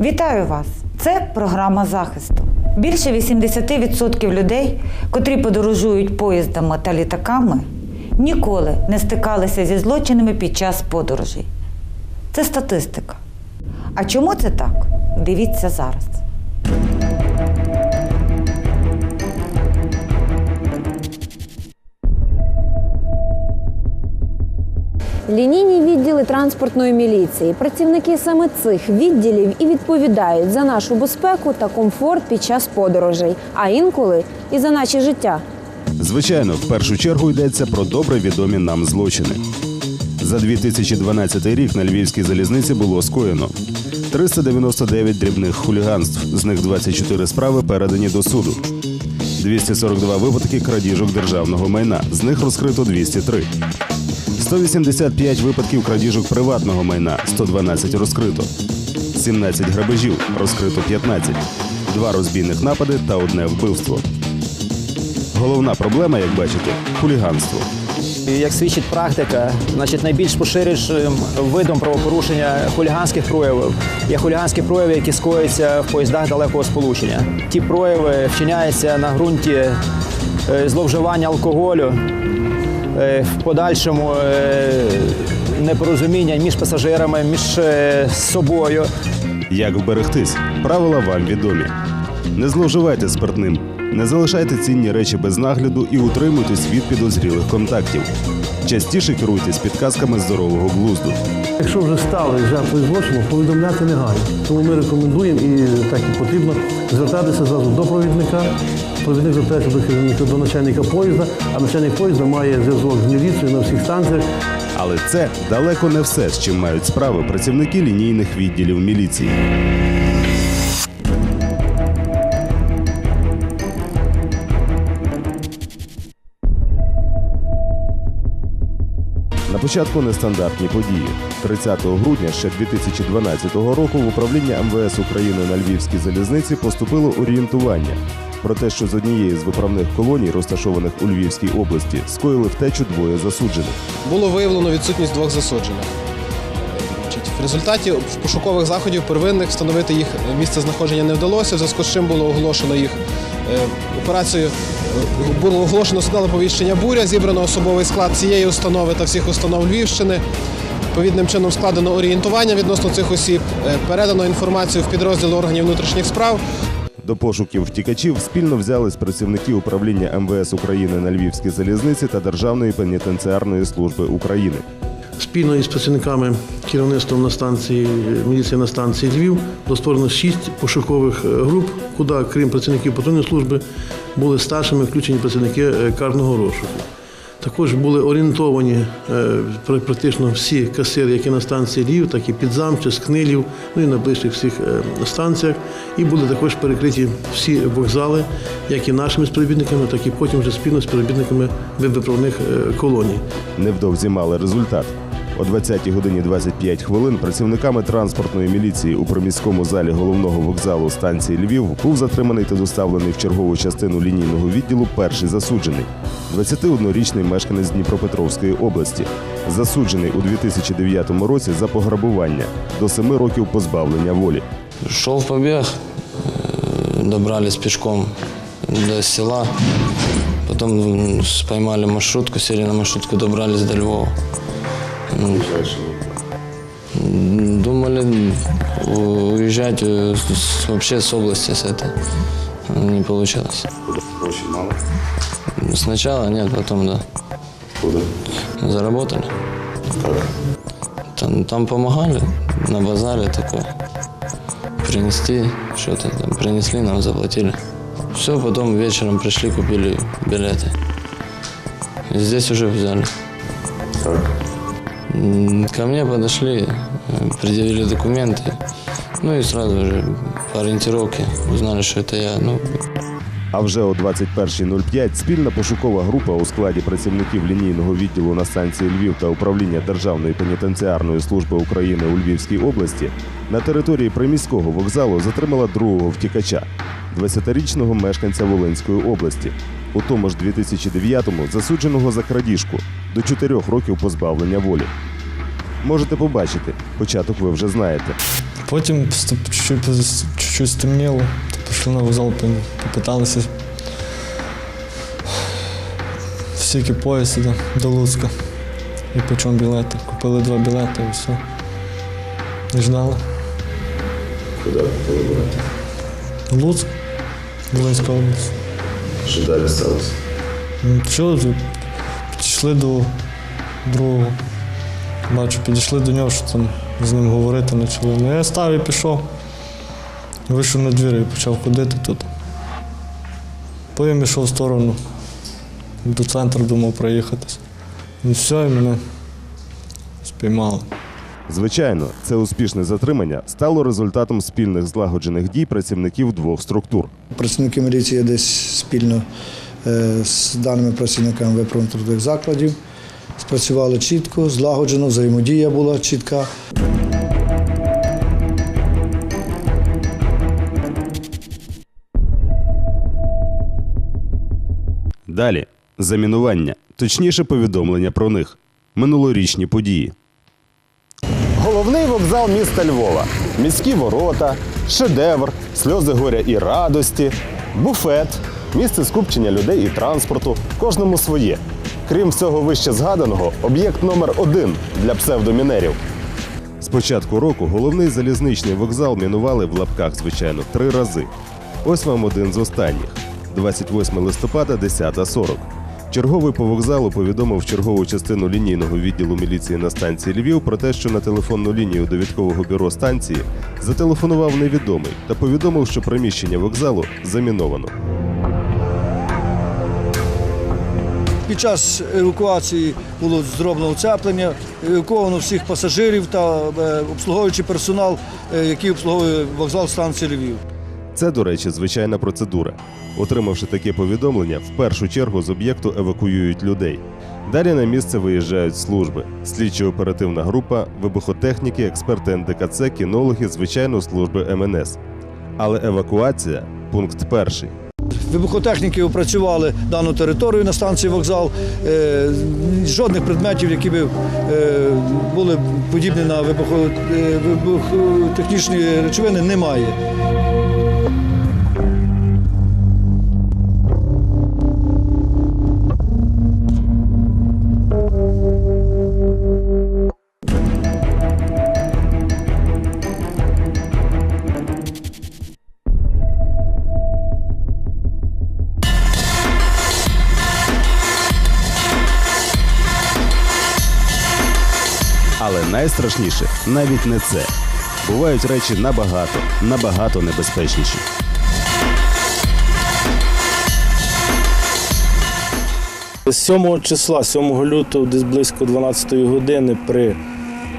Вітаю вас! Це програма захисту. Більше 80% людей, котрі подорожують поїздами та літаками, ніколи не стикалися зі злочинами під час подорожей. Це статистика. А чому це так? Дивіться зараз. Лінійні відділи транспортної міліції. Працівники саме цих відділів і відповідають за нашу безпеку та комфорт під час подорожей, а інколи і за наші життя. Звичайно, в першу чергу йдеться про добре відомі нам злочини. За 2012 рік на львівській залізниці було скоєно 399 дрібних хуліганств, з них 24 справи передані до суду. 242 випадки крадіжок державного майна, з них розкрито 203. 185 випадків крадіжок приватного майна, 112 розкрито. 17 грабежів, розкрито 15. Два розбійних напади та одне вбивство. Головна проблема, як бачите, хуліганство. Як свідчить практика, значить найбільш поширенішим видом правопорушення хуліганських проявів є хуліганські прояви, які скоюються в поїздах далекого сполучення. Ті прояви вчиняються на ґрунті е, зловживання алкоголю, в подальшому е, непорозуміння між пасажирами, між е, собою. Як вберегтись? Правила вам відомі. Не зловживайте спиртним, не залишайте цінні речі без нагляду і утримуйтесь від підозрілих контактів. Частіше керуйтесь підказками здорового глузду. Якщо вже стали жертвою злочину, повідомляти негайно. Тому ми рекомендуємо і так і потрібно звертатися зразу до провідника. Провідник звертається до керівника до начальника поїзда, а начальник поїзда має зв'язок з міліцією на всіх станціях. Але це далеко не все, з чим мають справи працівники лінійних відділів міліції. На початку нестандартні події. 30 грудня ще 2012 року в управління МВС України на Львівській залізниці поступило орієнтування про те, що з однієї з виправних колоній, розташованих у Львівській області, скоїли втечу двоє засуджених. було виявлено відсутність двох засуджених. В результаті пошукових заходів первинних встановити їх місце знаходження не вдалося, в зв'язку з чим було оголошено їх е, операцію. Було оголошено судове повіщення буря, зібрано особовий склад цієї установи та всіх установ Львівщини. Відповідним чином складено орієнтування відносно цих осіб, е, передано інформацію в підрозділ органів внутрішніх справ. До пошуків втікачів спільно взялись працівники управління МВС України на Львівській залізниці та Державної пенітенціарної служби України. Спільно із працівниками керівництвом на станції міліції на станції Львів було створено шість пошукових е, груп, куди, крім працівників патрульної служби, були старшими включені працівники е, карного розшуку. Також були орієнтовані е, практично всі касири, які на станції Львів, так і Підзамче, Скнилів, ну і на ближчих всіх станціях. І були також перекриті всі вокзали, як і нашими співробітниками, так і потім вже спільно з співробітниками виправних колоній. Невдовзі мали результат. О 20 годині 25 хвилин працівниками транспортної міліції у приміському залі головного вокзалу станції Львів був затриманий та доставлений в чергову частину лінійного відділу перший засуджений 21-річний мешканець Дніпропетровської області, засуджений у 2009 році за пограбування до 7 років позбавлення волі. Шел в побег, э, добрались пешком до села, потом м, поймали маршрутку, сели на маршрутку, добрались до Львова. М, Думали уезжать э, вообще с области с этой. Не получилось. Очень мало. Сначала нет, потом да. Куда? Заработали. Там, там помогали на базаре такое. Принести что-то там, принесли, нам заплатили. Все, потом вечером пришли, купили билеты. И здесь уже взяли. М, Ко мне подошли, э, предъявили документы. Ну и сразу же по ориентировке узнали, что это я. Ну, А вже о 21.05 спільна пошукова група у складі працівників лінійного відділу на станції Львів та управління Державної пенітенціарної служби України у Львівській області на території приміського вокзалу затримала другого втікача, 20-річного мешканця Волинської області. У тому ж 2009-му засудженого за крадіжку до 4 років позбавлення волі. Можете побачити, початок ви вже знаєте. Потім чуть-чуть, стемніло, пішли на вокзал, попиталися. Скільки поїзд до Луцька. І по чому білети. Купили два білети і все. І ждали. Куди купили брати? Луцьк, Волинська область. Що далі сталося? Ну, підійшли до другого. Бачу, підійшли до нього, що там з ним говорити почали. Ну я став і пішов. Вийшов на двір і почав ходити тут. Потім йшов в сторону до центру, думав проїхатись. І все, і мене спіймали. Звичайно, це успішне затримання стало результатом спільних злагоджених дій працівників двох структур. Працівники міліції десь спільно е, з даними працівниками виправно-трудових закладів спрацювали чітко, злагоджено, взаємодія була чітка. Далі замінування, точніше повідомлення про них. Минулорічні події. Головний вокзал міста Львова. Міські ворота, шедевр, сльози горя і радості, буфет, місце скупчення людей і транспорту. Кожному своє. Крім всього вище згаданого, об'єкт номер один для псевдомінерів. З початку року головний залізничний вокзал мінували в лапках, звичайно, три рази. Ось вам один з останніх. 28 листопада, 10.40. Черговий по вокзалу повідомив чергову частину лінійного відділу міліції на станції Львів про те, що на телефонну лінію довідкового бюро станції зателефонував невідомий та повідомив, що приміщення вокзалу заміновано. Під час евакуації було зроблено оцеплення, евакуовано всіх пасажирів та е, обслуговуючий персонал, е, який обслуговує вокзал станції Львів. Це, до речі, звичайна процедура. Отримавши таке повідомлення, в першу чергу з об'єкту евакуюють людей. Далі на місце виїжджають служби: слідчо-оперативна група, вибухотехніки, експерти НДКЦ, кінологи, звичайно, служби МНС. Але евакуація пункт перший. Вибухотехніки опрацювали дану територію на станції вокзал. Е, Жодних предметів, які б е, були подібні на е, вибухотехнічні речовини, немає. Найстрашніше навіть не це. Бувають речі набагато, набагато небезпечніші. З 7 числа, 7 лютого, десь близько 12 години, при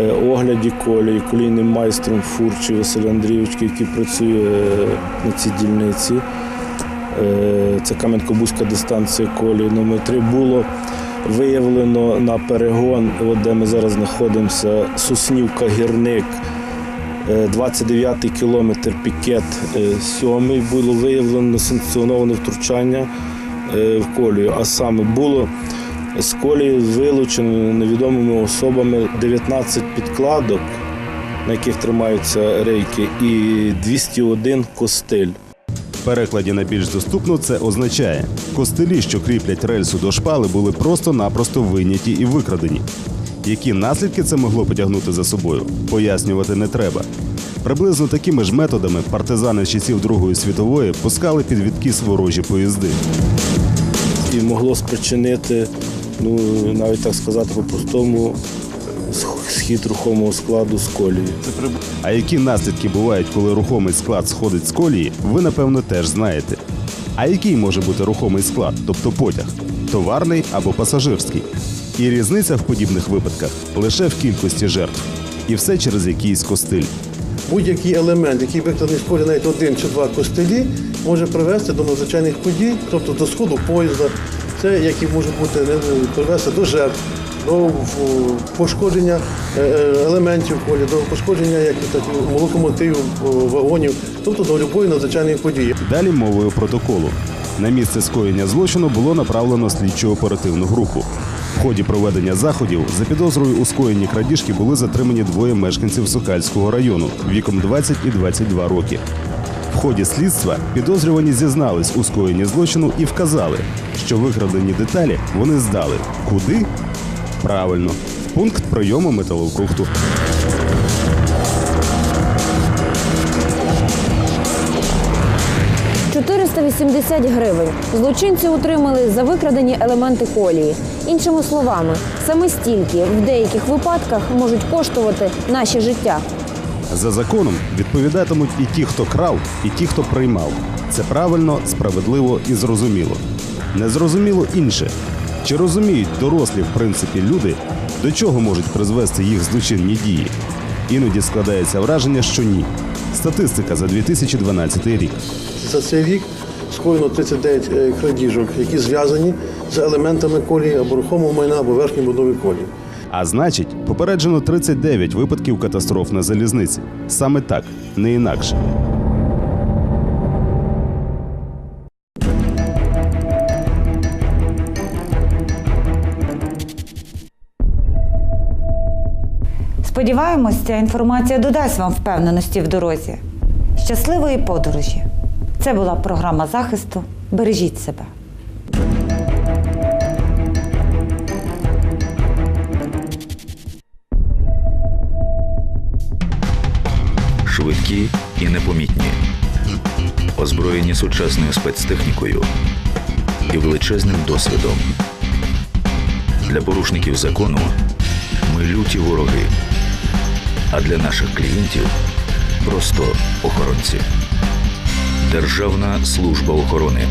е, огляді колії колійним майстром Фурчі Василь Андрійович, який працює е, на цій дільниці, е, це Кам'янко-Бузька дистанція колії номер 3 було виявлено на перегон, от де ми зараз знаходимося, Соснівка Гірник. Е, 29-й кілометр пікет 7 було виявлено санкціоноване втручання е, в колію. А саме було з колії вилучено невідомими особами 19 підкладок, на яких тримаються рейки, і 201 костиль. Перекладі на більш доступно це означає, костелі, що кріплять рельсу до шпали, були просто-напросто виняті і викрадені. Які наслідки це могло потягнути за собою, пояснювати не треба. Приблизно такими ж методами партизани часів Другої світової пускали під відкіс ворожі поїзди. І могло спричинити, ну навіть так сказати по-простому, схід рухомого складу з колії. А які наслідки бувають, коли рухомий склад сходить з колії, ви напевно теж знаєте. А який може бути рухомий склад, тобто потяг? Товарний або пасажирський? І різниця в подібних випадках лише в кількості жертв. І все через якийсь костиль. Будь-який елемент, який викладений з поля навіть один чи два костелі, може привести до надзвичайних подій, тобто до сходу поїзда. Це які можуть бути не, привести до жертв, до пошкодження е, е, елементів полі, до пошкодження так, локомотивів, вагонів, тобто до будь-якої надзвичайної події. Далі мовою протоколу. На місце скоєння злочину було направлено слідчо оперативну групу. В ході проведення заходів за підозрою у скоєнні крадіжки були затримані двоє мешканців Сокальського району віком 20 і 22 роки. В ході слідства підозрювані зізнались у скоєнні злочину і вказали, що викрадені деталі вони здали. Куди? Правильно, пункт прийому металобрухту. – 480 гривень. Злочинці отримали за викрадені елементи колії. Іншими словами, саме стільки в деяких випадках можуть коштувати наші життя. За законом відповідатимуть і ті, хто крав, і ті, хто приймав. Це правильно, справедливо і зрозуміло. Незрозуміло інше. Чи розуміють дорослі, в принципі, люди, до чого можуть призвести їх злочинні дії? Іноді складається враження, що ні. Статистика за 2012 рік. За цей рік скоєно 39 е, крадіжок, які зв'язані з елементами колії або рухомого майна або верхньої будови колії. А значить, попереджено 39 випадків катастроф на залізниці. Саме так, не інакше. Сподіваємось, ця інформація додасть вам впевненості в дорозі. Щасливої подорожі! Це була програма захисту. Бережіть себе. швидкі і непомітні, озброєні сучасною спецтехнікою і величезним досвідом. Для порушників закону ми люті вороги, а для наших клієнтів просто охоронці. Державна служба охорони.